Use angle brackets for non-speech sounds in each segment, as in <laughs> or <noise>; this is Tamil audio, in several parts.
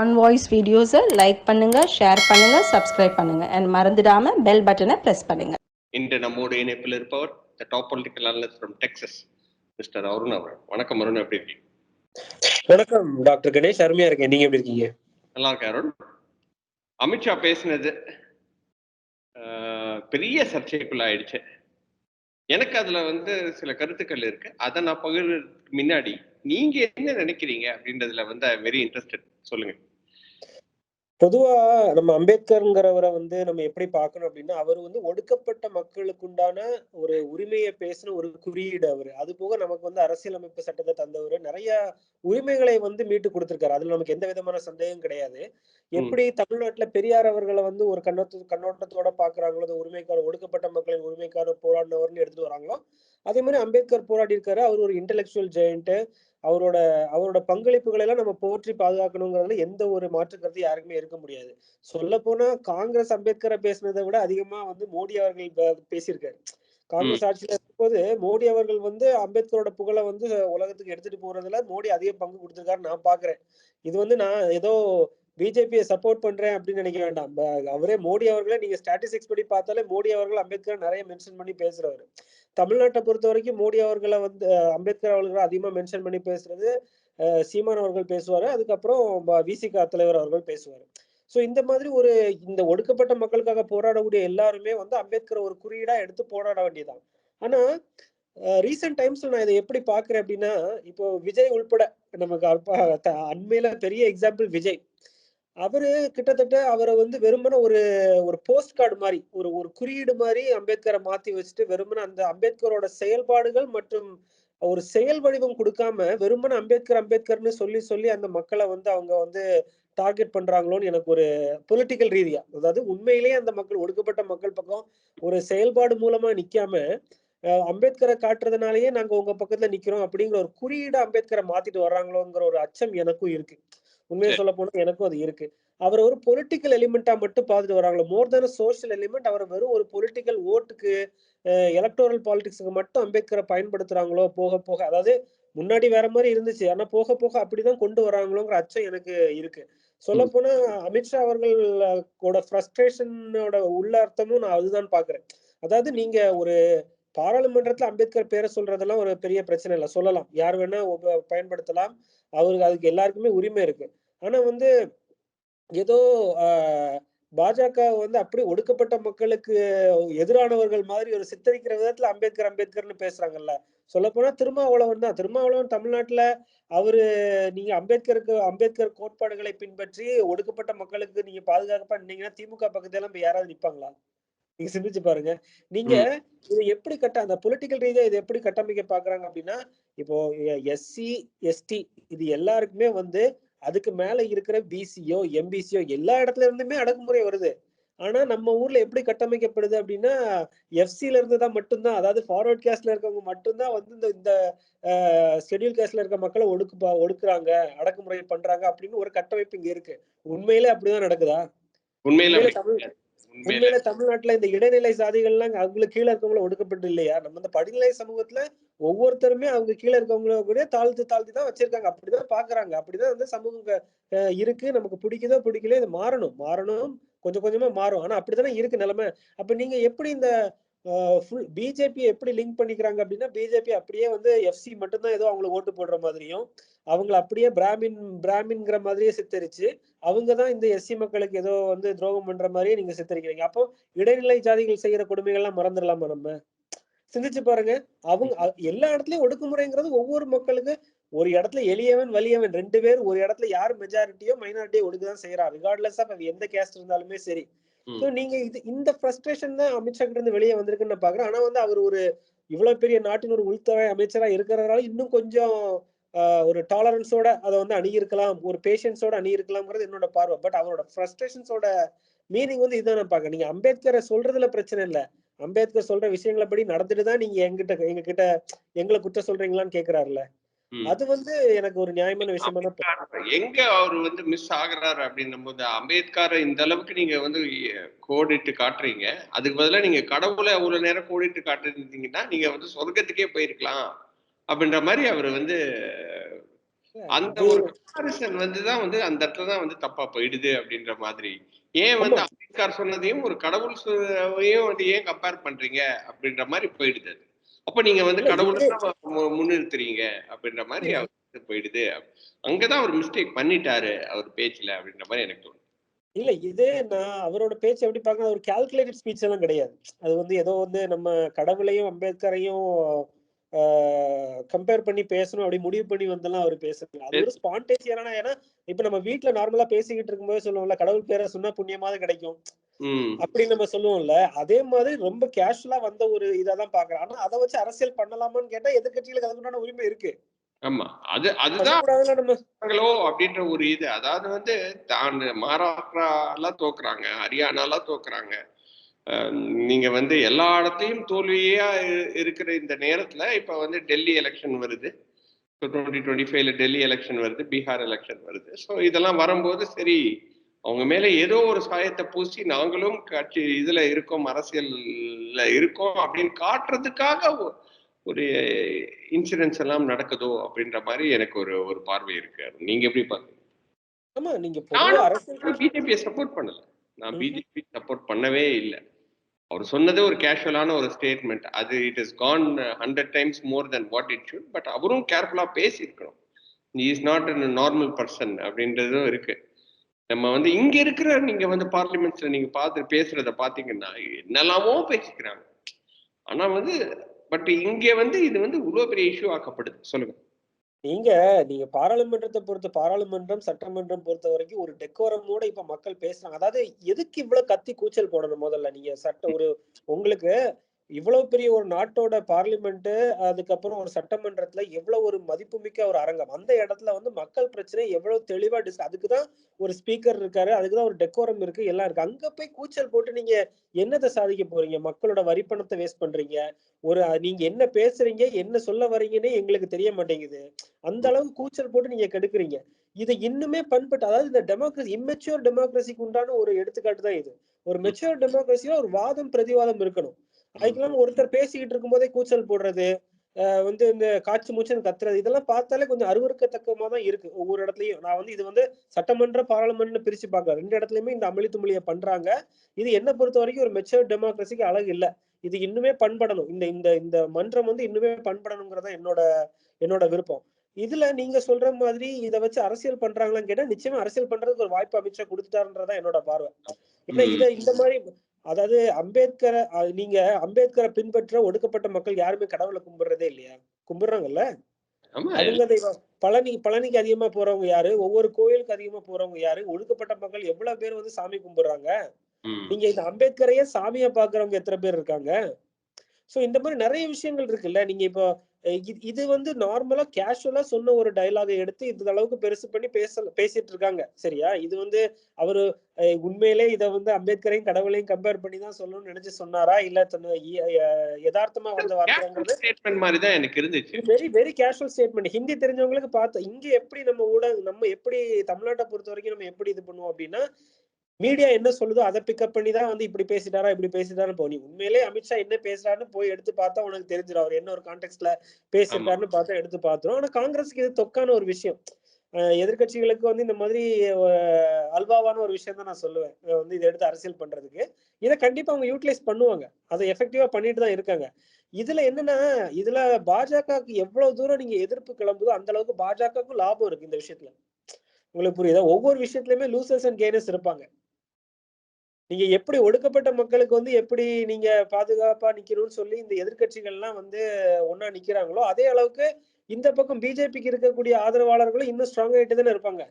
ஆன் வாய்ஸ் வீடியோஸை லைக் பண்ணுங்க ஷேர் பண்ணுங்க சப்ஸ்கிரைப் பண்ணுங்க. அண்ட் மறந்துடாம பெல் பட்டனை பிரஸ் பண்ணுங்க. இன்று நம்மோடு இணைப்பில் இருப்பவர் the top political analyst from Texas mister Arun அவர் வணக்கம் அருண் எப்படி இருக்கீங்க? வணக்கம் டாக்டர் கணேஷ். அருமையா இருக்கேன். நீங்க எப்படி இருக்கீங்க? நல்லா இருக்கேன் அருண். அமித்ஷா பேசினது பெரிய சர்ச்சைக்குள்ள ஆயிடுச்சு. எனக்கு அதுல வந்து சில கருத்துக்கள் இருக்கு. அதை நான் பகிர்றதுக்கு முன்னாடி நீங்க என்ன நினைக்கிறீங்க அப்படின்றதுல வந்து வெரி இன்ட்ரெஸ்டட் சொல்லுங்க. பொதுவா நம்ம அம்பேத்கர்ங்கிறவரை வந்து நம்ம எப்படி பார்க்கணும் அப்படின்னா அவர் வந்து ஒடுக்கப்பட்ட மக்களுக்கு உண்டான ஒரு உரிமையை பேசின ஒரு குறியீடு அவர். அது போக நமக்கு வந்து அரசியலமைப்பு சட்டத்தை தந்தவர். நிறைய உரிமைகளை வந்து மீட்டு கொடுத்திருக்காரு. அதுல நமக்கு எந்த விதமான சந்தேகம் கிடையாது. எப்படி தமிழ்நாட்டுல பெரியார் அவர்களை வந்து ஒரு கண்ணோட்ட கண்ணோட்டத்தோட பாக்குறாங்களோ அந்த உரிமைக்கான ஒடுக்கப்பட்ட மக்களின் உரிமைக்கான போராடினவர்னு எடுத்துட்டு வராங்களோ அதே மாதிரி அம்பேத்கர் போராடி இருக்காரு அவர் ஒரு இன்டெலெக்சுவல் ஜெயண்ட் அவரோட அவரோட பங்களிப்புகளை எல்லாம் நம்ம போற்றி பாதுகாக்கணுங்கிறதுல எந்த ஒரு மாற்று கருத்து யாருக்குமே இருக்க முடியாது. சொல்ல போனா காங்கிரஸ் அம்பேத்கரை பேசினதை விட அதிகமா வந்து மோடி அவர்கள் பேசியிருக்காரு. காங்கிரஸ் ஆட்சியில இருக்கும்போது மோடி அவர்கள் வந்து அம்பேத்கரோட புகழை வந்து உலகத்துக்கு எடுத்துட்டு போறதுல மோடி அதிக பங்கு கொடுத்திருக்காரு நான் பாக்குறேன். இது வந்து நான் ஏதோ பிஜேபியை சப்போர்ட் பண்றேன் அப்படின்னு நினைக்க வேண்டாம். அவரே மோடி அவர்களே நீங்க ஸ்டாட்டிஸ்டிக்ஸ் படி பார்த்தாலே மோடி அவர்கள் அம்பேத்கர் நிறைய மென்ஷன் பண்ணி பேசுறவர். தமிழ்நாட்டை பொறுத்த வரைக்கும் மோடி அவர்களை வந்து அம்பேத்கர் அவர்களை அதிகமா மென்ஷன் பண்ணி பேசுறது சீமான் அவர்கள் பேசுவாரு. அதுக்கப்புறம் விசிகா தலைவர் அவர்கள் பேசுவாரு. சோ இந்த மாதிரி ஒரு இந்த ஒடுக்கப்பட்ட மக்களுக்காக போராடக்கூடிய எல்லாருமே வந்து அம்பேத்கர் ஒரு குறியீடா எடுத்து போராட வேண்டியதான் ஆனா ரீசெண்ட் டைம்ஸ்ல நான் இதை எப்படி பார்க்குறேன் அப்படின்னா இப்போ விஜய் உள்பட நமக்கு அப்ப- த- அண்மையில பெரிய எக்ஸாம்பிள் விஜய். அவரு கிட்டத்தட்ட அவரை வந்து வெறுமன ஒரு ஒரு போஸ்ட் கார்டு மாதிரி ஒரு ஒரு குறியீடு மாதிரி அம்பேத்கரை மாத்தி வச்சுட்டு வெறுமன அந்த அம்பேத்கரோட செயல்பாடுகள் மற்றும் ஒரு செயல் வடிவம் கொடுக்காம வெறுமன அம்பேத்கர் அம்பேத்கர்னு சொல்லி சொல்லி அந்த மக்களை வந்து அவங்க வந்து டார்கெட் பண்றாங்களோன்னு எனக்கு ஒரு பொலிட்டிக்கல் ரீதியா அதாவது உண்மையிலேயே அந்த மக்கள் ஒடுக்கப்பட்ட மக்கள் பக்கம் ஒரு செயல்பாடு மூலமா நிக்காம அம்பேத்கரை காட்டுறதுனாலயே நாங்க உங்க பக்கத்துல நிக்கிறோம் அப்படிங்கிற ஒரு குறியீடு அம்பேத்கரை மாத்திட்டு வர்றாங்களோங்கிற ஒரு அச்சம் எனக்கும் இருக்கு. உண்மையை சொல்ல போனா எனக்கும் அது இருக்கு. அவர் ஒரு பொலிட்டிக்கல் எலிமெண்டா மட்டும் பார்த்துட்டு வராங்களோ மோர் தென் சோஷியல் எலிமெண்ட் அவர் வெறும் ஒரு பொலிட்டிக்கல் ஓட்டுக்கு எலக்டோரல் பாலிடிக்ஸுக்கு மட்டும் அம்பேத்கரை பயன்படுத்துறாங்களோ போக போக அதாவது முன்னாடி வேற மாதிரி இருந்துச்சு ஆனா போக போக அப்படிதான் கொண்டு வராங்களோங்கிற அச்சம் எனக்கு இருக்கு. சொல்ல போனா அமித்ஷா அவர்களோட ஃப்ரஸ்ட்ரேஷனோட உள்ள அர்த்தமும் நான் அதுதான் பாக்குறேன் அதாவது நீங்க ஒரு பாராளுமன்றத்துல அம்பேத்கர் பேரை சொல்றதெல்லாம் ஒரு பெரிய பிரச்சனை இல்லை சொல்லலாம். யார் வேணா பயன்படுத்தலாம். அவருக்கு அதுக்கு எல்லாருக்குமே உரிமை இருக்கு. ஆனா வந்து ஏதோ ஆஹ், பாஜக வந்து அப்படி ஒடுக்கப்பட்ட மக்களுக்கு எதிரானவர்கள் மாதிரி ஒரு சித்தரிக்கிற விதத்துல அம்பேத்கர் அம்பேத்கர்னு பேசுறாங்கல்ல. சொல்ல போனா திருமாவளவன் தான். திருமாவளவன் தமிழ்நாட்டுல அவரு நீங்க அம்பேத்கருக்கு அம்பேத்கர் கோட்பாடுகளை பின்பற்றி ஒடுக்கப்பட்ட மக்களுக்கு நீங்க பாதுகாப்பா இருந்தீங்கன்னா திமுக பக்கத்துல எல்லாம் யாராவது நிப்பாங்களா? நீங்க சிந்திச்சு பாருங்க. நீங்க இது எப்படி கட்ட அந்த பொலிட்டிக்கல் ரீதியா இது எப்படி கட்டமைக்க பாக்குறாங்க அப்படின்னா இப்போ எஸ்சி எஸ்டி இது எல்லாருக்குமே வந்து அதுக்கு மேல இருக்கிற பிசியோ எம்பிசியோ எல்லா இடத்துல இருந்துமே அடக்குமுறை வருது. ஆனா நம்ம ஊர்ல எப்படி கட்டமைக்கப்படுது அப்படின்னா எஃப்சில இருந்து தான் மட்டும்தான் அதாவது ஃபார்வர்ட் கேஸ்ட்ல இருக்கவங்க மட்டும்தான் வந்து இந்த இந்த ஷெட்யூல் கேஸ்ட்ல இருக்க மக்களை ஒடுக்கு ஒடுக்குறாங்க அடக்குமுறை பண்றாங்க அப்படின்னு ஒரு கட்டமைப்பு இங்க இருக்கு. உண்மையிலே அப்படிதான் நடக்குதா? உண்மையில தமிழ். உண்மையில. தமிழ்நாட்டுல இந்த இடைநிலை சாதிகள்லாம் அவங்களுக்கு கீழே இருக்கவங்கள ஒடுக்கப்பட்டு இல்லையா? நம்ம இந்த படிநிலை சமூகத்துல ஒவ்வொருத்தருமே அவங்க கீழே இருக்கவங்கள கூட தாழ்த்து தாழ்த்தி தான் வச்சிருக்காங்க. அப்படிதான் பாக்குறாங்க. அப்படிதான் வந்து சமூகம் அஹ் இருக்கு. நமக்கு பிடிக்குதோ பிடிக்கல இது மாறணும். மாறணும். கொஞ்சம் கொஞ்சமா மாறும். ஆனா அப்படித்தானே இருக்கு நிலைமை. அப்ப நீங்க எப்படி இந்த ஃபுல் பிஜேபி எப்படி லிங்க் பண்ணிக்கிறாங்க அப்படின்னா பிஜேபி அப்படியே வந்து எஃப்சி மட்டும்தான் ஏதோ அவங்களை ஓட்டு போடுற மாதிரியும் அவங்கள அப்படியே பிராமின் பிராமின்ங்கிற மாதிரியே சித்தரிச்சு அவங்க தான் இந்த எஸ்சி மக்களுக்கு ஏதோ வந்து துரோகம் பண்ற மாதிரியே நீங்க சித்தரிக்கிறீங்க. அப்போ இடைநிலை ஜாதிகள் செய்யற கொடுமைகள்லாம் மறந்துடலாமா நம்ம? சிந்திச்சு பாருங்க. அவங்க எல்லா இடத்துலயும் ஒடுக்குமுறைங்கிறது ஒவ்வொரு மக்களுக்கு ஒரு இடத்துல எளியவன் வலியவன் ரெண்டு பேர் ஒரு இடத்துல யார் மெஜாரிட்டியோ மைனாரிட்டியோ ஒடுக்குதான் செய்யறான் ரிகார்ட்லெஸ் ஆஃப் எந்த கேஸ்ட் இருந்தாலுமே சரி. ம். நீங்க இது இந்த ஃப்ரஸ்ட்ரேஷன் தான் அமித்ஷா கிட்ட இருந்து வெளியே வந்திருக்குன்னு நான் பாக்குறேன் ஆனா வந்து அவர் ஒரு இவ்வளவு பெரிய நாட்டின் ஒரு உள்துறை அமைச்சரா இருக்கிறதுனால இன்னும் கொஞ்சம் ஆஹ், ஒரு டாலரன்ஸோட அதை வந்து அணியிருக்கலாம் ஒரு பேஷன்ஸோட அணுகியிருக்கலாம்ங்கிறது என்னோட பார்வை. பட் அவரோட ஃப்ரஸ்ட்ரேஷன்ஸோட மீனிங் வந்து இதுதான் நான் பாக்க நீங்க அம்பேத்கரை சொல்றதுல பிரச்சனை இல்ல. அம்பேத்கர் சொல்ற விஷயங்களை படி நடந்துட்டு தான் நீங்க எங்கிட்ட எங்க கிட்ட எங்களை குற்றம் சொல்றீங்களான்னு கேக்குறாருல அது வந்து எனக்கு ஒரு நியாயமான விஷயமா தான் ப- எங்க அவர் வந்து மிஸ் ஆகுறாரு அப்படின்னும் போது அம்பேத்கரை இந்த அளவுக்கு நீங்க வந்து கோடிட்டு காட்டுறீங்க. அதுக்கு பதிலா நீங்க கடவுளை அவ்வளவு நேரம் கோடிட்டு காட்டுறீங்கன்னா நீங்க வந்து சொர்க்கத்துக்கே போயிருக்கலாம் அப்படின்ற மாதிரி அவர் வந்து அந்த ஒரு கம்பாரிசன் வந்து தான் வந்து அந்த இடத்துல தான் வந்து தப்பா போயிடுது அப்படின்ற மாதிரி. ஏன் வந்து. அம்பேத்கர் சொன்னதையும் ஒரு கடவுள் வந்து ஏன் கம்பேர் பண்றீங்க அப்படின்ற மாதிரி போயிடுது அப்ப நீங்க வந்து கடவுளை முன்னிறுத்துறீங்க அப்படின்ற மாதிரி அவருக்கு போயிடுது. அங்கதான் அவர் மிஸ்டேக் பண்ணிட்டாரு அவர் பேச்சுல அப்படின்ற மாதிரி எனக்கு தோணுது. இல்ல இதே நான் அவரோட பேச்சு எப்படி பார்க்கணும் ஒரு கால்குலேட்டட் ஸ்பீச் எல்லாம் கிடையாது. அது வந்து ஏதோ வந்து நம்ம கடவுளையும் அம்பேத்கரையும் கம்பேர் பண்ணி பேசணும் அப்படி முடிவு பண்ணி வந்தெல்லாம் அவர் பேசுறது. அது ஒரு ஸ்பான்டேனியரான ஏன்னா இப்ப நம்ம வீட்ல நார்மலா பேசிக்கிட்டு இருக்கும்போது சொல்லுவோம்ல கடவுள் பேரை சொன்னா புண்ணியமாவது கிடைக்கும். ம். அப்படி நம்ம சொல்லுவோம்ல அதே மாதிரி ரொம்ப கேஷுவலா வந்த ஒரு இதாதான் பாக்குறேன். ஆனா அதை வச்சு அரசியல் பண்ணலாமான்னு கேட்டா எதிர்கட்சிகளுக்கு அதுக்குண்டான உரிமை இருக்கு. ஆமா. அது அதுதான் அப்படின்ற ஒரு இது. அதாவது வந்து தான் மகாராஷ்டிராலாம் தோக்குறாங்க ஹரியானாலாம் தோக்குறாங்க. நீங்க வந்து எல்லா இடத்துலயும் தோல்வியா இரு- இருக்கிற இந்த நேரத்துல இப்ப வந்து டெல்லி எலெக்ஷன் வருது. டுவெண்ட்டி டுவெண்ட்டி ஃபைவ்ல டெல்லி எலெக்ஷன் வருது பீகார் எலெக்ஷன் வருது. ஸோ இதெல்லாம் வரும்போது சரி அவங்க மேல ஏதோ ஒரு சாயத்தை பூசி நாங்களும் கட்சி இதுல இருக்கோம் அரசியல்ல இருக்கோம் அப்படின்னு காட்டுறதுக்காக ஒரு இன்சிடென்ட்ஸ் எல்லாம் நடக்குதோ அப்படின்ற மாதிரி எனக்கு ஒரு ஒரு பார்வை இருக்கு. நீங்க எப்படி பாக்குறீங்க பிஜேபியை சப்போர்ட் பண்ணல. நான். பிஜேபி சப்போர்ட் பண்ணவே இல்லை. அவர் சொன்னது ஒரு கேஷுவலான ஒரு ஸ்டேட்மெண்ட் அது it is gone hundred times more then what it should but அவரும் கேர்ஃபுல்லாக பேசியிருக்கணும். Is not a normal person அப்படின்றதும் இருக்கு. நம்ம வந்து இங்க இருக்கிற நீங்க வந்து பார்லிமெண்ட்ஸ்ல நீங்க பார்த்து பேசுறத பாத்தீங்கன்னா என்னெல்லாமோ பேசிக்கிறாங்க. ஆனா வந்து பட் இங்க வந்து இது வந்து இவ்வளோ பெரிய இஷ்யூ ஆக்கப்படுது. சொல்லுங்க. நீங்க நீங்க பாராளுமன்றத்தை பொறுத்த பாராளுமன்றம் சட்டமன்றம் பொறுத்த வரைக்கும் ஒரு டெக்கோரமோட இப்ப மக்கள் பேசுறாங்க. அதாவது எதுக்கு இவ்வளவு கத்தி கூச்சல் போடணும் முதல்ல? நீங்க சட்ட ஒரு உங்களுக்கு இவ்வளவு பெரிய ஒரு நாட்டோட பார்லிமெண்ட் அதுக்கப்புறம் ஒரு சட்டமன்றத்துல எவ்வளவு ஒரு மதிப்புமிக்க ஒரு அரங்கம். அந்த இடத்துல வந்து மக்கள் பிரச்சனை எவ்வளவு தெளிவா டிஸ் அதுக்குதான் ஒரு ஸ்பீக்கர் இருக்காரு அதுக்குதான் ஒரு டெக்கோரம் இருக்கு எல்லாம் இருக்கு. அங்க போய் கூச்சல் போட்டு நீங்க என்னத்தை சாதிக்க போறீங்க? மக்களோட வரிப்பணத்தை வேஸ்ட் பண்றீங்க? ஒரு நீங்க என்ன பேசுறீங்க? என்ன சொல்ல வரீங்கன்னு எங்களுக்கு தெரிய மாட்டேங்குது. அந்த அளவுக்கு கூச்சல் போட்டு நீங்க கெடுக்குறீங்க. இது இன்னுமே பண்பட்டு அதாவது இந்த டெமோக்ரஸி இம்மெச்சூர் டெமோக்ரஸிக்கு உண்டான ஒரு எடுத்துக்காட்டு தான் இது. ஒரு மெச்சூர் டெமோக்ரஸில ஒரு வாதம் பிரதிவாதம் இருக்கணும். அதுக்கெல்லாம் ஒருத்தர் பேசிக்கிட்டு இருக்கும்போதே கூச்சல் போடுறது வந்து இந்த காய்ச்சி மூச்சுன்னு கத்துறது இதெல்லாம் பார்த்தாலே கொஞ்சம் அருவருக்கத்தக்கமா தான் இருக்கு. ஒவ்வொரு இடத்துலயும். நான் வந்து இது வந்து சட்டமன்ற பாராளுமன்றம் பிரிச்சு பார்க்கல ரெண்டு இடத்துலயுமே இந்த அமளித்து மொழியை பண்றாங்க. இது என்ன பொறுத்த வரைக்கும் ஒரு மெச்சூர் டெமோக்ரஸிக்கு அழகு இல்ல. இது இன்னுமே பண்படணும். இந்த இந்த இந்த மன்றம் வந்து இன்னுமே பண்படணுங்கிறதா என்னோட என்னோட விருப்பம். இதுல நீங்க சொல்ற மாதிரி இத வச்சு அரசியல் பண்றாங்களான்னு கேட்டா நிச்சயமா அரசியல் பண்றதுக்கு ஒரு வாய்ப்பு அமித்ஷா கொடுத்துட்டாருன்றதா என்னோட பார்வை. ம். இத இந்த மாதிரி அதாவது அம்பேத்கரை நீங்க அம்பேத்கரை பின்பற்ற ஒடுக்கப்பட்ட மக்கள் யாருமே கடவுளை கும்பிடுறதே இல்லையா? கும்பிடுறாங்கல்ல? பழனி பழனிக்கு அதிகமா போறவங்க யாரு? ஒவ்வொரு கோயிலுக்கு அதிகமா போறவங்க யாரு? ஒடுக்கப்பட்ட மக்கள் எவ்வளவு பேர் வந்து சாமி கும்பிடுறாங்க. நீங்க இந்த அம்பேத்கரையே சாமியா பாக்குறவங்க எத்தனை பேர் இருக்காங்க? சோ இந்த மாதிரி நிறைய விஷயங்கள் இருக்குல்ல? நீங்க இப்போ இது- வந்து நார்மலா கேஷுவலா சொன்ன ஒரு டயலாகை எடுத்து இந்த அளவுக்கு பெருசு பண்ணி பேச பேசிட்டு இருக்காங்க. சரியா? இது வந்து அவரு உண்மையிலே இத வந்து அம்பேத்கரையும் கடவுளையும் கம்பேர் பண்ணி தான் சொல்லணும்னு நினைச்சு சொன்னாரா? இல்ல தன்னை யதார்த்தமா வந்த வார்த்தைங்கிறது ஸ்டேட்மெண்ட் மாதிரி தான் எனக்கு இருந்துச்சு. Very very casual statement Hindi தெரிஞ்சவங்களுக்கு பார்த்து இங்க எப்படி நம்ம ஊடகம் நம்ம எப்படி தமிழ்நாட்டை பொறுத்த வரைக்கும் நம்ம எப்படி இது பண்ணுவோம் அப்படின்னா மீடியா என்ன சொல்லுதோ அதை பிக்கப் பண்ணி தான் வந்து இப்படி பேசிட்டாரா இப்படி பேசிட்டாருன்னு போனி உண்மையிலே அமித்ஷா என்ன பேசுறாருன்னு போய் எடுத்து பார்த்தா உனக்கு தெரிஞ்சிடும் அவர் என்ன ஒரு கான்டெக்ட்ல பேசியிருக்காருன்னு பார்த்தா எடுத்து பார்த்துரும். ஆனா காங்கிரஸுக்கு இது தொக்கான ஒரு விஷயம். அஹ் எதிர்க்கட்சிகளுக்கு வந்து இந்த மாதிரி அல்வாவான ஒரு விஷயம் தான் நான் சொல்லுவேன். வந்து இதை எடுத்து அரசியல் பண்றதுக்கு. இதை கண்டிப்பா அவங்க யூட்டிலைஸ் பண்ணுவாங்க. அதை எஃபெக்டிவா பண்ணிட்டு தான் இருக்காங்க. இதுல என்னன்னா இதுல பாஜகவுக்கு எவ்வளவு தூரம் நீங்க எதிர்ப்பு கிளம்புதோ அந்த அளவுக்கு பாஜகவுக்கும் லாபம் இருக்கு இந்த விஷயத்துல. உங்களுக்கு புரியுதா? ஒவ்வொரு விஷயத்துலயுமே லூசர்ஸ் அண்ட் கெய்னர்ஸ் இருப்பாங்க. நீங்க எப்படி ஒடுக்கப்பட்ட மக்களுக்கு வந்து எப்படி நீங்க பாதுகாப்பா நிக்கணும்னு சொல்லி இந்த எதிர்க்கட்சிகள்லாம் வந்து ஒன்னா நிக்கிறாங்களோ அதே அளவுக்கு இந்த பக்கம் பிஜேபிக்கு இருக்கக்கூடிய ஆதரவாளர்களும் இன்னும் ஸ்ட்ராங் ஆகிட்டு தானே இருப்பாங்க.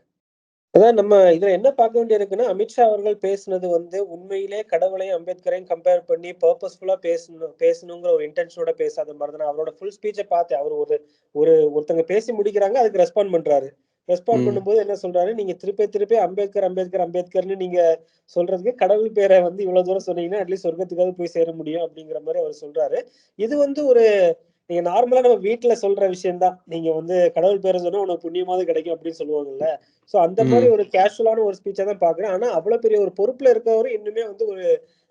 அதான் நம்ம இதுல என்ன பார்க்க வேண்டியிருக்குன்னா அமித்ஷா அவர்கள் பேசுனது வந்து உண்மையிலே கடவுளையும் அம்பேத்கரையும் கம்பேர் பண்ணி பர்பஸ்ஃபுல்லா பேசணும் பேசணுங்கிற ஒரு இன்டென்ஷனோட பேசாத மாதிரி தான் அவரோட ஃபுல் ஸ்பீச்சை பார்த்தேன். அவர் ஒரு ஒரு ஒருத்தங்க பேசி முடிக்கிறாங்க அதுக்கு ரெஸ்பாண்ட் பண்றாரு. ரெஸ்பாண்ட். பண்ணும்போது என்ன சொல்றாரு? நீங்க திருப்பி திருப்பி அம்பேத்கர் அம்பேத்கர் அம்பேத்கர்னு நீங்க சொல்றதுக்கு கடவுள் பேரை வந்து இவ்வளவு தூரம் சொன்னீங்கன்னா அட்லீஸ்ட் சொர்க்கத்துக்காவது போய் சேர முடியும் அப்படிங்கிற மாதிரி அவர் சொல்றாரு. இது வந்து ஒரு நீங்க நார்மலா நம்ம வீட்டுல சொல்ற விஷயம் தான் நீங்க வந்து கடவுள் பேரை சொன்னா உனக்கு புண்ணியமாவது கிடைக்கும் அப்படின்னு சொல்லுவாங்கல்ல. சோ அந்த மாதிரி ஒரு கேஷுவலான ஒரு ஸ்பீச்சா தான் பாக்குறேன். ஆனா அவ்வளவு பெரிய ஒரு பொறுப்புல இருக்கவரு இன்னுமே வந்து ஒரு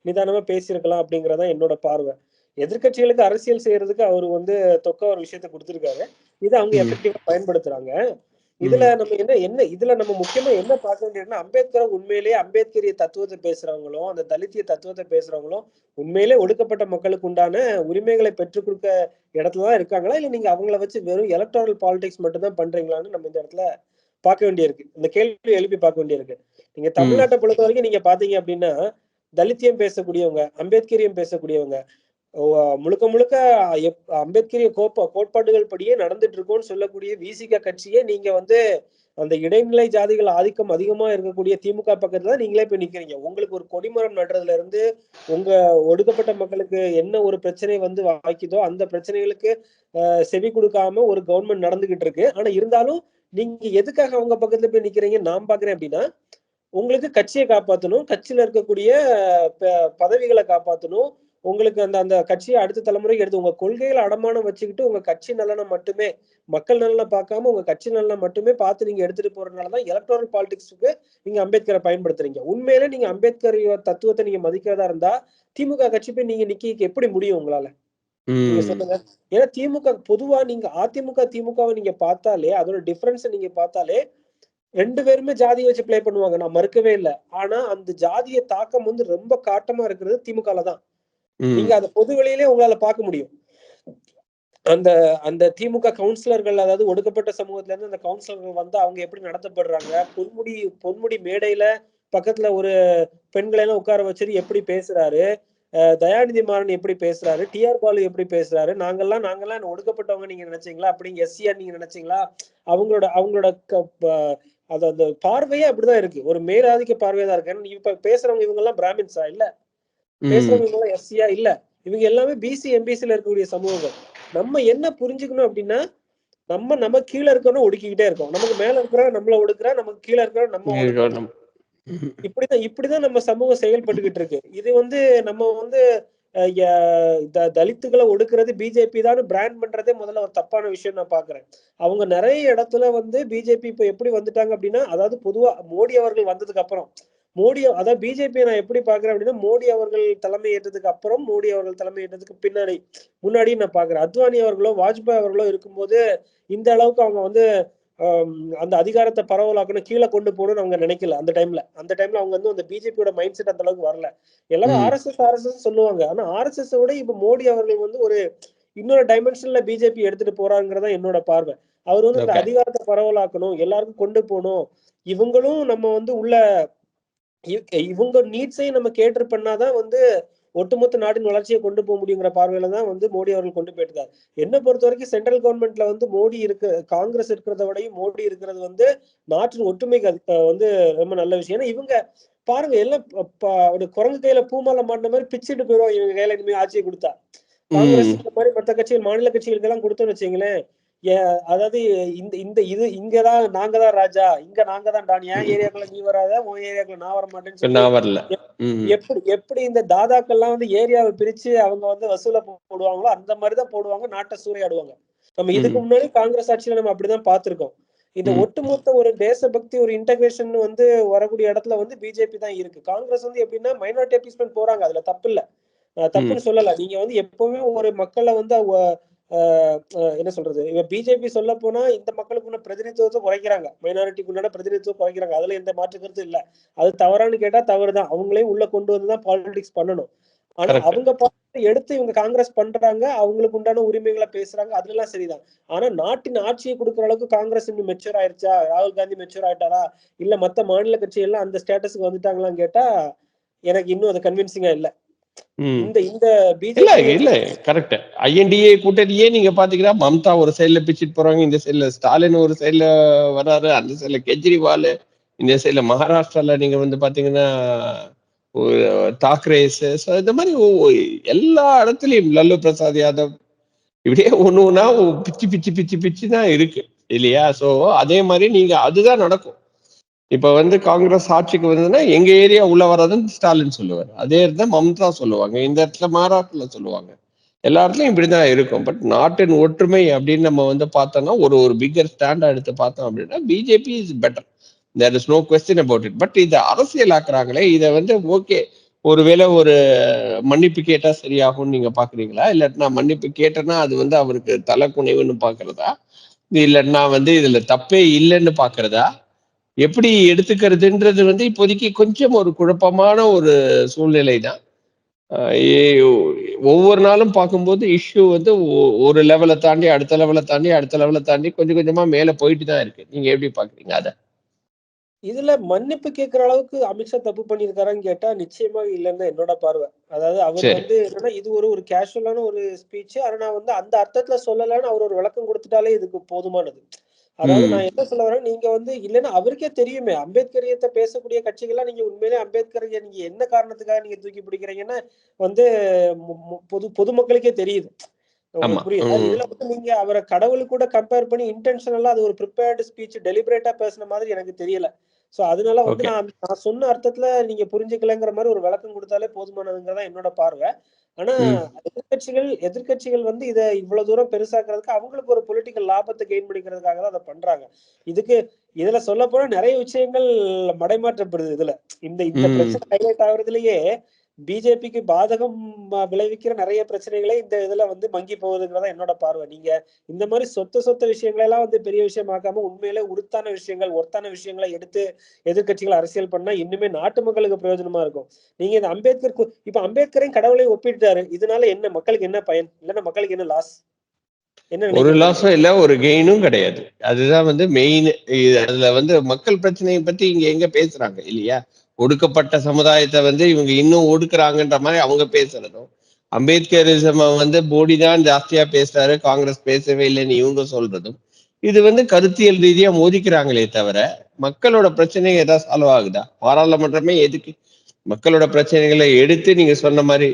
நிதானமா பேசியிருக்கலாம் அப்படிங்கறதா என்னோட பார்வை. எதிர்க்கட்சிகளுக்கு அரசியல் செய்யறதுக்கு அவர் வந்து தொக்க ஒரு விஷயத்த கொடுத்திருக்காரு. இதை அவங்க. எஃபெக்டிவா பயன்படுத்துறாங்க. இதுல நம்ம என்ன என்ன இதுல நம்ம முக்கியமா என்ன பார்க்க வேண்டியதுன்னா அம்பேத்கர் உண்மையிலேயே அம்பேத்கரிய தத்துவத்தை பேசுறவங்களும் அந்த தலித்திய தத்துவத்தை பேசுறவங்களும் உண்மையிலே ஒடுக்கப்பட்ட மக்களுக்கு உண்டான உரிமைகளை பெற்றுக் கொடுக்க இடத்துலதான் இருக்காங்களா? இல்ல நீங்க அவங்கள வச்சு வெறும் எலக்ட்ரல் பாலிடிக்ஸ் மட்டும் தான் பண்றீங்களான்னு நம்ம இந்த இடத்துல பார்க்க வேண்டியிருக்கு. இந்த கேள்வி எழுப்பி பார்க்க வேண்டியிருக்கு. நீங்க தமிழ்நாட்டை பொறுத்த வரைக்கும் நீங்க பாத்தீங்க அப்படின்னா தலித்தியம் பேசக்கூடியவங்க அம்பேத்கரியம் பேசக்கூடியவங்க முழுக்க முழுக்க எப்- அம்பேத்கரிய கோப்ப கோட்பாடுகள் படியே நடந்துட்டு இருக்கோம்னு சொல்லக்கூடிய விசிக கட்சியே நீங்க வந்து அந்த இடைநிலை ஜாதிகள் ஆதிக்கம் அதிகமா இருக்கக்கூடிய திமுக பக்கத்துல தான் நீங்களே போய் நிக்கிறீங்க. உங்களுக்கு ஒரு கொடிமரம் நடுறதுல இருந்து உங்க ஒடுக்கப்பட்ட மக்களுக்கு என்ன ஒரு பிரச்சனை வந்து வாய்க்குதோ அந்த பிரச்சனைகளுக்கு செவி கொடுக்காம ஒரு கவர்மெண்ட் நடந்துகிட்டு இருக்கு. ஆனா இருந்தாலும் நீங்க எதுக்காக அவங்க பக்கத்துல போய் நிக்கிறீங்க? நான் பாக்குறேன் அப்படின்னா உங்களுக்கு கட்சியை காப்பாற்றணும் கட்சியில இருக்கக்கூடிய ப- பதவிகளை காப்பாற்றணும் உங்களுக்கு அந்த அந்த கட்சியை அடுத்த தலைமுறைக்கு எடுத்து உங்க கொள்கைகளை அடமானம் வச்சுக்கிட்டு உங்க கட்சி நலனை மட்டுமே மக்கள் நலனை பார்க்காம உங்க கட்சி நலனை மட்டுமே பார்த்து நீங்க எடுத்துட்டு போறதுனாலதான் எலக்ட்ரல் பாலிடிக்ஸுக்கு நீங்க அம்பேத்கரை பயன்படுத்துறீங்க. உண்மையிலே நீங்க அம்பேத்கர் தத்துவத்தை நீங்க மதிக்கிறதா இருந்தா திமுக கட்சி போய் நீங்க நிக்க எப்படி முடியும் உங்களால. சொல்லுங்க. ஏன்னா திமுக பொதுவா நீங்க அதிமுக திமுகவை நீங்க பார்த்தாலே அதோட டிஃபரன்ஸ் நீங்க பார்த்தாலே ரெண்டு பேருமே ஜாதியை வச்சு ப்ளே பண்ணுவாங்க. நான் மறுக்கவே இல்லை. ஆனா அந்த ஜாதிய தாக்கம் வந்து ரொம்ப காட்டமா இருக்கிறது திமுகல தான். நீங்க அதை பொது வெளியிலே உங்களால பார்க்க முடியும். அந்த அந்த திமுக கவுன்சிலர்கள் அதாவது ஒடுக்கப்பட்ட சமூகத்துல இருந்து அந்த கவுன்சிலர்கள் வந்து அவங்க எப்படி நடத்தப்படுறாங்க? பொன்முடி பொன்முடி மேடையில பக்கத்துல ஒரு பெண்களை எல்லாம் உட்கார வச்சுட்டு எப்படி பேசுறாரு? அஹ் தயாநிதி மாறன் எப்படி பேசுறாரு? டிஆர் பாலு எப்படி பேசுறாரு? நாங்கெல்லாம் நாங்கெல்லாம் ஒடுக்கப்பட்டவங்க நீங்க நினைச்சீங்களா? அப்படிங்க எஸ்சிஆர் நீங்க நினைச்சீங்களா? அவங்களோட அவங்களோட க- அது அந்த பார்வையே அப்படிதான் இருக்கு. ஒரு மேலாதிக்க பார்வையா தான் இருக்கு. இப்ப பேசுறவங்க இவங்க எல்லாம் பிராமின்ஸா? இல்ல. பேசுறவங்க எஸ்சியா இல்ல. இவங்க எல்லாமே பிசி எம்பிசில இருக்கக்கூடிய சமூகங்கள். நம்ம என்ன புரிஞ்சுக்கணும் அப்படின்னா நம்ம நம்ம கீழ இருக்கிறவங்க ஒடுக்கிக்கிட்டே இருக்கோம். நமக்கு மேல இருக்கிறவங்க நம்மள ஒடுக்குறா நமக்கு கீழ இருக்கிறவங்க நம்ம ஒடுக்குறோம். இப்படிதான் இப்படிதான் நம்ம சமூகம் செயல்பட்டுக்கிட்டு இருக்கு. இது வந்து நம்ம வந்து தலித்துகளை ஒடுக்குறது பிஜேபி தான் பிராண்ட் பண்றதே முதல்ல ஒரு தப்பான விஷயம் நான் பாக்குறேன். அவங்க நிறைய இடத்துல வந்து பிஜேபி இப்ப எப்படி வந்துட்டாங்க அப்படின்னா அதாவது பொதுவா மோடி அவர்கள் வந்ததுக்கு அப்புறம் மோடி அதாவது பிஜேபி நான் எப்படி பாக்குறேன் அப்படின்னா மோடி அவர்கள் தலைமை ஏற்றதுக்கு அப்புறம் மோடி அவர்கள் தலைமை ஏற்றதுக்கு பின்னாடி முன்னாடி நான் பாக்குறேன் அத்வானி அவர்களோ வாஜ்பாய் அவர்களோ இருக்கும்போது இந்த அளவுக்கு அவங்க வந்து அந்த அதிகாரத்தை பரவலாக்கணும் கீழே கொண்டு போகணும்னு அவங்க நினைக்கல அந்த டைம்ல அந்த டைம்ல அவங்க வந்து அந்த பிஜேபியோட மைண்ட் செட் அந்த அளவுக்கு வரல. எல்லாரும். ஆர்எஸ்எஸ் ஆர்எஸ்எஸ் சொல்லுவாங்க. ஆனா ஆர்எஸ்எஸ் விட இப்ப மோடி அவர்கள் வந்து ஒரு இன்னொரு டைமென்ஷன்ல பிஜேபி எடுத்துட்டு போறாங்கிறதா என்னோட பார்வை. அவர் வந்து Okay. அதிகாரத்தை பரவலாக்கணும் எல்லாருக்கும் கொண்டு போகணும். இவங்களும் நம்ம வந்து உள்ள இவங்க நீட்ஸையும் நம்ம கேட்டு பண்ணாதான் வந்து ஒட்டுமொத்த நாட்டின் வளர்ச்சியை கொண்டு போக முடியுங்கிற பார்வையில தான் வந்து மோடி அவர்கள் கொண்டு போயிருக்காரு என்ன பொறுத்த வரைக்கும் சென்ட்ரல் கவர்மெண்ட்ல வந்து மோடி இருக்கு காங்கிரஸ் இருக்கிறத விடையும் மோடி இருக்கிறது வந்து நாட்டின் ஒற்றுமைக்கு வந்து ரொம்ப நல்ல விஷயம். ஏன்னா இவங்க பாருங்க எல்லாம் ஒரு குரங்கு கையில பூமாலை மாட்டின மாதிரி பிச்சுட்டு போயிடும் இவங்க கையில இனிமே ஆட்சியை கொடுத்தா. காங்கிரஸ். இந்த மாதிரி மற்ற கட்சிகள் மாநில கட்சிகளுக்கு எல்லாம் கொடுத்தோம்னு வச்சுங்களேன் அதாவது இந்த இந்த இது இங்கதான் நாங்க தான் ராஜா. இங்க நாங்க தான் டான். என் ஏரியாக்குள்ள நீ வராத உன் ஏரியாக்குள்ள நான் வர மாட்டேன்னு. எப்படி எப்படி இந்த தாதாக்கள்லாம் வந்து ஏரியாவை பிரிச்சு அவங்க வந்து வசூல போடுவாங்களோ அந்த மாதிரிதான் போடுவாங்க நாட்டை சூறையாடுவாங்க. நம்ம இதுக்கு. முன்னாடி காங்கிரஸ் ஆட்சியில நம்ம அப்படிதான் பார்த்திருக்கோம். இந்த. ஒட்டுமொத்த ஒரு தேசபக்தி ஒரு இன்டகிரேஷன் வந்து வரக்கூடிய இடத்துல வந்து பிஜேபி தான் இருக்கு. காங்கிரஸ் வந்து எப்படின்னா மைனாரிட்டி அப்பீஸ்மெண்ட் போறாங்க. அதுல தப்பு இல்ல தப்புன்னு சொல்லல. நீங்க வந்து எப்பவுமே ஒரு மக்களை வந்து என்ன சொல்றது? இவ பிஜேபி சொல்ல போனா இந்த மக்களுக்குள்ள பிரதிநிதித்துவத்தை குறைக்கிறாங்க. மைனாரிட்டிக்கு உண்டான பிரதிநிதித்துவம் குறைக்கிறாங்க. அதுல எந்த மாற்று கருத்து இல்ல. அது தவறான்னு கேட்டா தவறுதான். அவங்களையும் உள்ள கொண்டு வந்துதான் பாலிடிக்ஸ் பண்ணணும். ஆனா. அவங்க பார்த்து எடுத்து இவங்க காங்கிரஸ் பண்றாங்க. அவங்களுக்கு உண்டான உரிமைகளை பேசுறாங்க. அதெல்லாம் சரிதான். ஆனா நாட்டின் ஆட்சியை கொடுக்குற அளவுக்கு காங்கிரஸ் இன்னும் மெச்சூர் ஆயிருச்சா? ராகுல் காந்தி மெச்சூர் ஆயிட்டாரா? இல்ல மத்த மாநில கட்சி எல்லாம் அந்த ஸ்டேட்டஸ்க்கு வந்துட்டாங்களான்னு கேட்டா எனக்கு இன்னும் அது கன்வின்சிங்கா இல்ல. இந்த இந்த இல்ல இல்ல கரெக்ட் ஐஎன்டிஏ கூட்டணியே நீங்க பாத்தீங்கன்னா மம்தா ஒரு சைடுல பிச்சிட்டு போறாங்க இந்த சைடுல ஸ்டாலின் ஒரு சைடுல வராரு அந்த சைடுல கெஜ்ரிவால் இந்த சைடுல மகாராஷ்டிரால நீங்க வந்து பாத்தீங்கன்னா தாக்கரேஸ் இந்த மாதிரி எல்லா இடத்துலயும் லல்லு பிரசாத் யாதவ் இப்படியே ஒண்ணு ஒண்ணா ஒ- பிச்சு பிச்சு பிச்சு பிச்சு தான் இருக்கு இல்லையா? சோ அதே மாதிரி நீங்க அதுதான் நடக்கும். இப்ப வந்து காங்கிரஸ் ஆட்சிக்கு வந்ததுன்னா எங்க ஏரியா உள்ள வர்றதுன்னு ஸ்டாலின் சொல்லுவார். அதே இடத்துல மம்தா சொல்லுவாங்க. இந்த இடத்துல மகாராஷ்டிரல சொல்லுவாங்க. எல்லா இடத்துலையும் இப்படிதான் இருக்கும். பட் நாட்டின் ஒற்றுமை அப்படின்னு நம்ம வந்து பார்த்தோம்னா ஒரு ஒரு பிக்கர் ஸ்டாண்டா எடுத்து பார்த்தோம் அப்படின்னா BJP is better there is no question about it but இதை அரசியல் ஆக்குறாங்களே இதை வந்து ஓகே ஒருவேளை ஒரு மன்னிப்பு கேட்டா சரியாகும்னு நீங்க பாக்குறீங்களா? இல்லாட்டினா மன்னிப்பு கேட்டேன்னா அது வந்து அவருக்கு தலை குனைவுன்னு பாக்குறதா? இல்லைன்னா நான் வந்து இதுல தப்பே இல்லைன்னு பாக்குறதா? எப்படி எடுத்துக்கிறதுன்றது வந்து இப்போதைக்கு கொஞ்சம் ஒரு குழப்பமான ஒரு சூழ்நிலை தான் ஒவ்வொரு நாளும் பார்க்கும்போது இஷ்யூ வந்து ஒரு லெவலை தாண்டி அடுத்த லெவலை தாண்டி அடுத்த லெவலை தாண்டி கொஞ்சம் கொஞ்சமா மேல போயிட்டு தான் இருக்கு. நீங்க எப்படி பாக்குறீங்க அத? இதுல மன்னிப்பு கேட்கிற அளவுக்கு அமித்ஷா தப்பு பண்ணியிருக்காரான்னு கேட்டா நிச்சயமா இல்லைன்னு என்னோட பார்வை. அதாவது அவர். வந்து என்னன்னா இது ஒரு ஒரு கேஷுவலான ஒரு ஸ்பீச் ஆனா நான் வந்து அந்த அர்த்தத்துல சொல்லலைன்னு அவர் ஒரு விளக்கம் கொடுத்துட்டாலே இதுக்கு போதுமானது. அதாவது. நான் என்ன சொல்ல வரேன்? நீங்க வந்து இல்லைன்னா அவருக்கே தெரியுமே. அம்பேத்கரியத்தை பேசக்கூடிய கட்சிகள்லாம் நீங்க உண்மையிலே அம்பேத்கரைய நீங்க என்ன காரணத்துக்காக நீங்க தூக்கி பிடிக்கிறீங்கன்னா வந்து பொது பொதுமக்களுக்கே தெரியுது. புரியுது. இதுல வந்து நீங்க அவரை கடவுள் கூட கம்பேர் பண்ணி இன்டென்ஷனலா அது ஒரு ப்ரிப்பேர்டு ஸ்பீச் டெலிபரேட்டா பேசுன மாதிரி எனக்கு தெரியல. சோ அதனால வந்து. நான் நான் சொன்ன அர்த்தத்துல நீங்க புரிஞ்சுக்கலங்கிற மாதிரி ஒரு விளக்கம் கொடுத்தாலே போதுமானதுங்கிறதா என்னோட பார்வை ஆனா ம். எதிர்க்கட்சிகள் எதிர்க்கட்சிகள் வந்து இதை இவ்வளவு தூரம் பெருசாக்குறதுக்கு அவங்களுக்கு ஒரு பொலிட்டிக்கல் லாபத்தை கெயின் பண்ணிக்கிறதுக்காக தான் அதை பண்றாங்க இதுக்கு இதுல சொல்ல போனா நிறைய விஷயங்கள் மடைமாற்றப்படுது இதுல இந்த இந்த. பிரச்சனை ஹைலைட் ஆகுறதுலயே பிஜேபிக்கு பாதகம் விளைவிக்கிற நிறைய பிரச்சனைகளே இந்த இதுல வந்து மங்கி போகுதுங்கிறதா என்னோட பார்வை. நீங்க இந்த மாதிரி சொத்து சொத்த விஷயங்களை எல்லாம் வந்து பெரிய விஷயமாக்காம உண்மையிலே உருத்தான விஷயங்கள் ஒர்த்தான விஷயங்களை எடுத்து எதிர்கட்சிகள் அரசியல் பண்ணா இன்னுமே நாட்டு மக்களுக்கு பிரயோஜனமா இருக்கும். நீங்க இந்த அம்பேத்கர் இப்ப அம்பேத்கரையும் கடவுளையும் ஒப்பிட்டாரு இதனால என்ன மக்களுக்கு என்ன பயன்? இல்லைன்னா மக்களுக்கு என்ன லாஸ் என்ன ஒரு லாஸும் இல்ல ஒரு கெயினும் கிடையாது. அதுதான் வந்து மெயின் அதுல வந்து மக்கள் பிரச்சனையை பத்தி இங்க எங்க பேசுறாங்க இல்லையா? ஒடுக்கப்பட்ட சமுதாயத்தை வந்து இவங்க இன்னும் ஒடுக்குறாங்கன்ற மாதிரி அவங்க பேசுறதும். அம்பேத்கரிசம் வந்து போடி தான் ஜாஸ்தியா பேசுறாரு காங்கிரஸ் பேசவே இல்லைன்னு இவங்க சொல்றதும். இது வந்து கருத்தியல் ரீதியா மோதிக்கிறாங்களே தவிர மக்களோட பிரச்சனை ஏதாவது சால்வ் ஆகுதா? பாராளுமன்றமே எதுக்கு? மக்களோட பிரச்சனைகளை எடுத்து நீங்க சொன்ன மாதிரி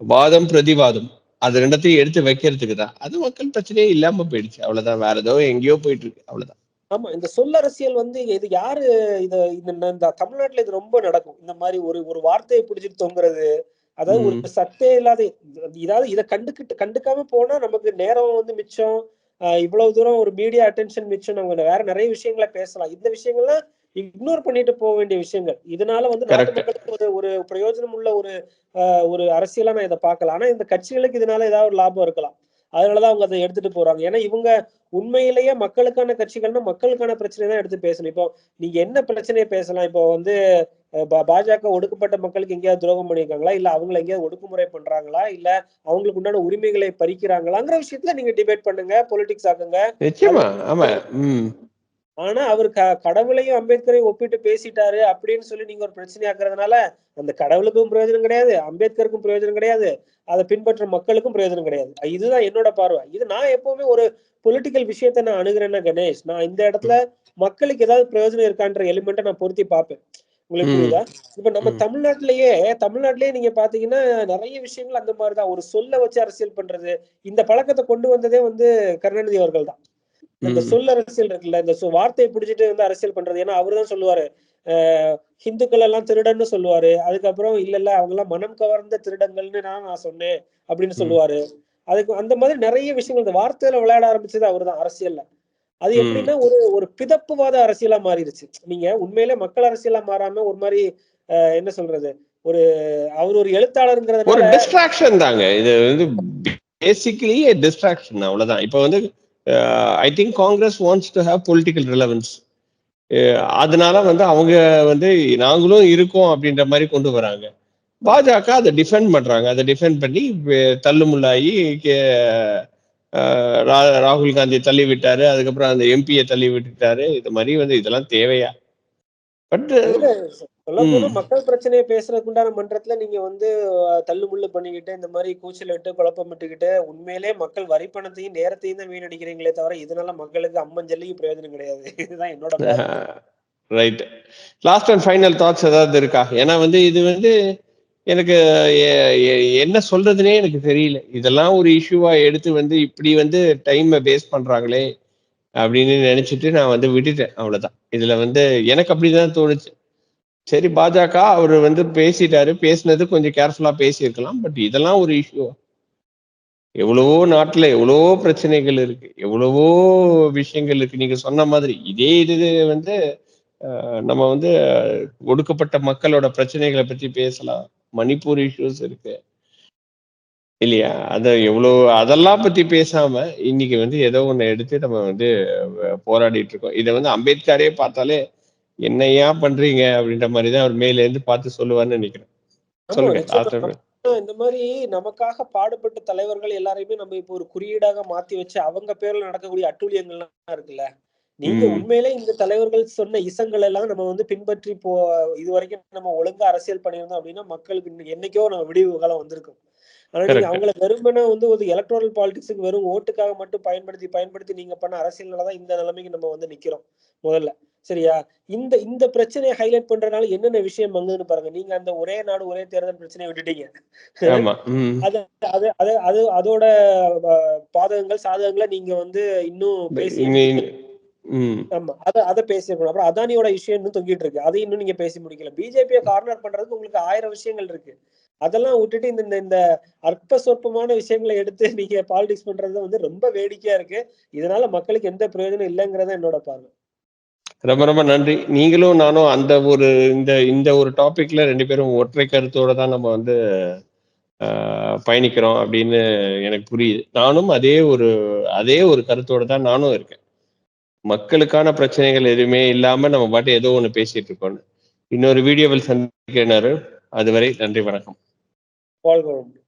வாதம் பிரதிவாதம் அது ரெண்டத்தையும் எடுத்து வைக்கிறதுக்கு தான். அது மக்கள் பிரச்சனையே இல்லாம போயிடுச்சு. அவ்வளவுதான். வேற ஏதோ எங்கேயோ போயிட்டு இருக்கு. அவ்வளவுதான். ஆமா இந்த சொல்லரசியல் வந்து இது யாரு இத இந்த தமிழ்நாட்டுல இது ரொம்ப நடக்கும். இந்த மாதிரி ஒரு ஒரு வார்த்தையை பிடிச்சிட்டு தொங்குறது அதாவது ஒரு சத்தே இல்லாத இதாவது இதை கண்டுக்கிட்டு கண்டுக்காம போனா நமக்கு நேரம் வந்து மிச்சம் இவ்வளவு தூரம் ஒரு மீடியா அட்டென்ஷன் மிச்சம் நம்ம வேற நிறைய விஷயங்களை பேசலாம். இந்த விஷயங்கள்லாம் இக்னோர் பண்ணிட்டு போக வேண்டிய விஷயங்கள். இதனால வந்து நாட்டு. மக்களுக்கு ஒரு ஒரு பிரயோஜனம் உள்ள ஒரு ஆஹ் ஒரு அரசியலா நான் இதை பார்க்கலாம். ஆனா இந்த கட்சிகளுக்கு இதனால ஏதாவது ஒரு லாபம் இருக்கலாம். அதனாலதான் அவங்க அதை எடுத்துட்டு போறாங்க. ஏன்னா இவங்க உண்மையிலேயே மக்களுக்கான கட்சிகள்னா மக்களுக்கான பிரச்சனை தான் எடுத்து பேசணும். இப்போ நீங்க என்ன பிரச்சனையை பேசலாம்? இப்போ வந்து பாஜக ஒடுக்கப்பட்ட மக்களுக்கு எங்கேயாவது துரோகம் பண்ணியிருக்காங்களா? இல்ல அவங்கள எங்கேயாவது ஒடுக்குமுறை பண்றாங்களா? இல்ல அவங்களுக்கு உண்டான உரிமைகளை பறிக்கிறாங்களாங்கிற விஷயத்துல நீங்க டிபேட் பண்ணுங்க பொலிட்டிக்ஸ் ஆக்குங்க. நிச்சயமா. ஆமா. ஆனா அவர் க கடவுளையும் அம்பேத்கரையும் ஒப்பிட்டு பேசிட்டாரு அப்படின்னு சொல்லி நீங்க ஒரு பிரச்சனை ஆக்குறதுனால அந்த கடவுளுக்கும் பிரயோஜனம் கிடையாது அம்பேத்கருக்கும் பிரயோஜனம் கிடையாது அதை பின்பற்ற மக்களுக்கும் பிரயோஜனம் கிடையாது. இதுதான் என்னோட பார்வை. இது நான் எப்பவுமே ஒரு பொலிட்டிக்கல் விஷயத்த நான் அணுகிறேன்னா கணேஷ் நான் இந்த இடத்துல மக்களுக்கு ஏதாவது பிரயோஜனம் இருக்கான்ற எலிமெண்ட்டை நான் பொருத்தி பார்ப்பேன். உங்களுக்கு. புரியுதா? இப்ப நம்ம. தமிழ்நாட்டிலேயே தமிழ்நாட்டிலேயே நீங்க பாத்தீங்கன்னா நிறைய விஷயங்கள் அந்த மாதிரிதான். ஒரு சொல்ல வச்சு அரசியல் பண்றது இந்த பழக்கத்தை கொண்டு வந்ததே வந்து கருணாநிதி அவர்கள் தான் இந்த. சொல் அரசியல் இருக்குல்ல இந்த வார்த்தையை பிடிச்சிட்டு வந்து அரசியல் பண்றது. ஏன்னா அவர்தான் சொல்லுவாரு. அஹ் ஹிந்துக்கள் எல்லாம் திருடன்னு சொல்லுவாரு. அதுக்கப்புறம் இல்ல இல்ல அவங்க எல்லாம் மனம் கவர்ந்த திருடங்கள்னு நான் நான் சொன்னேன் அப்படின்னு. சொல்லுவாரு. அதுக்கு அந்த மாதிரி நிறைய விஷயங்கள் இந்த வார்த்தையில விளையாட ஆரம்பிச்சது அவர்தான் அரசியல்ல. அது. எப்படின்னா ஒரு ஒரு பிதப்புவாத அரசியலா மாறிடுச்சு நீங்க உண்மையிலே மக்கள் அரசியலா மாறாம ஒரு மாதிரி என்ன சொல்றது ஒரு அவர் ஒரு ஒரு எழுத்தாளருங்கிறதுனால டிஸ்ட்ராக்ஷன் தாங்க. இது வந்து பேசிக்கலி டிஸ்ட்ராக்ஷன் அவ்வளவுதான். இப்போ வந்து I think Congress wants to have political relevance அதனால வந்து அவங்க வந்து நாங்களும் இருக்கோம் அப்படின்ற மாதிரி கொண்டு வராங்க. பாஜக அதை டிஃபெண்ட் பண்றாங்க. அதை டிஃபெண்ட் பண்ணி தள்ளுமுள்ளாகி கே- ரா- ராகுல் காந்தி தள்ளி விட்டாரு. அதுக்கப்புறம் அந்த எம்பியை தள்ளி விட்டுட்டாரு. இது மாதிரி வந்து இதெல்லாம் தேவையா? பட் சொல்ல போனா ம். மக்கள் பிரச்சனையை பேசுறதுக்கு உண்டான மன்றத்துல நீங்க வந்து அஹ், தள்ளு முள்ளு பண்ணிக்கிட்டு இந்த மாதிரி கூச்சல் இட்டு குழப்பமிட்டுக்கிட்டு உண்மையிலே மக்கள் வரி பணத்தையும் நேரத்தையும் தான் வீணடிக்கிறீங்களே தவிர இதனால மக்களுக்கு அம்மஞ்சல்லிக்கு பிரயோஜனம் கிடையாது. <laughs> இதுதான் என்னோட. Right last and final thoughts ஏதாவது இருக்கா? ஏன்னா வந்து இது வந்து எனக்கு என்ன சொல்றதுனே எனக்கு தெரியல. இதெல்லாம் ஒரு இஷ்யூவா எடுத்து வந்து இப்படி வந்து டைமை வேஸ்ட் பண்றாங்களே அப்படின்னு நினைச்சிட்டு நான் வந்து விட்டுட்டேன் அவ்வளவுதான். இதுல வந்து எனக்கு அப்படிதான் தோணுச்சு. சரி பாஜக அவர் வந்து பேசிட்டாரு. பேசினது கொஞ்சம் கேர்ஃபுல்லா பேசியிருக்கலாம். பட் இதெல்லாம் ஒரு இஷ்யூ எவ்வளவோ நாட்டுல எவ்வளவோ பிரச்சனைகள் இருக்கு. எவ்வளவோ விஷயங்கள் இருக்கு. நீங்க சொன்ன மாதிரி இதே இது வந்து நம்ம வந்து ஒடுக்கப்பட்ட மக்களோட பிரச்சனைகளை பத்தி பேசலாம். மணிப்பூர் இஷ்யூஸ் இருக்கு. இல்லையா? அத எவ்வளோ அதெல்லாம் பத்தி பேசாம இன்னைக்கு வந்து ஏதோ ஒண்ணு எடுத்து நம்ம வந்து போராடிட்டு இருக்கோம். இதை வந்து அம்பேத்கரே பார்த்தாலே என்னையா பண்றீங்க அப்படின்ற மாதிரி தான் அவர் மேல இருந்து பார்த்து சொல்லுவார்னு நினைக்கிறேன். சொல்லுங்க இந்த மாதிரி நமக்காக பாடுபட்ட தலைவர்கள் எல்லாரையுமே நம்ம இப்போ ஒரு குறியீடாக மாத்தி வச்சு அவங்க பேர்ல நடக்கக்கூடிய அட்டூழியங்கள்லாம் இருக்குல்ல. நீங்க. உண்மையிலே இந்த தலைவர்கள் சொன்ன இசங்கள் எல்லாம் நம்ம வந்து பின்பற்றி போ இது வரைக்கும் நம்ம ஒழுங்கா அரசியல் பண்ணியிருந்தோம் அப்படின்னா மக்களுக்கு என்னைக்கோ நம்ம விடிவு காலம் வந்திருக்கும். ஆனா நீங்க. அவங்கள வெறுமனே வந்து ஒரு எலக்ட்ரல் பாலிடிக்ஸுக்கு வெறும் ஓட்டுக்காக மட்டும் பயன்படுத்தி பயன்படுத்தி நீங்க பண்ண அரசியல்னாலதான் இந்த நிலைமைக்கு நம்ம வந்து நிக்கிறோம் முதல்ல. சரியா? இந்த இந்த பிரச்சனையை ஹைலைட் பண்றதுனால என்னென்ன விஷயம் மங்குதுன்னு பாருங்க. நீங்க அந்த ஒரே நாடு ஒரே தேர்தல் பிரச்சனையை விட்டுட்டீங்க. அது அது அது அது அதோட பாதகங்கள் சாதகங்களை நீங்க வந்து இன்னும் பேசி ஆமா. அத அத பேசிருக்கணும் அப்புறம் அதானியோட விஷயம் இன்னும் தொங்கிட்டு இருக்கு. அதை இன்னும் நீங்க பேசி முடிக்கல. பிஜேபியை கார்னர் பண்றதுக்கு உங்களுக்கு ஆயிரம் விஷயங்கள் இருக்கு. அதெல்லாம் விட்டுட்டு இந்த இந்த- அற்ப சொற்பமான விஷயங்களை எடுத்து நீங்க பாலிடிக்ஸ் பண்றது வந்து ரொம்ப வேடிக்கையா இருக்கு. இதனால மக்களுக்கு எந்த பிரயோஜனம் இல்லைங்கிறத என்னோட பார்வை. ரொம்ப ரொம்ப நன்றி. நீங்களும் நானும் அந்த ஒரு இந்த இந்த ஒரு டாபிக்ல ரெண்டு பேரும் ஒற்றை கருத்தோட தான் நம்ம வந்து ஆஹ், பயணிக்கிறோம் அப்படின்னு எனக்கு புரியுது. நானும் அதே ஒரு அதே ஒரு கருத்தோட தான் நானும் இருக்கேன். மக்களுக்கான பிரச்சனைகள் எதுவுமே இல்லாம நம்ம பாட்டு ஏதோ ஒன்று பேசிட்டு இருக்கோம்னு. இன்னொரு வீடியோவில் சந்திக்கிறாரு அதுவரை நன்றி வணக்கம். o algo.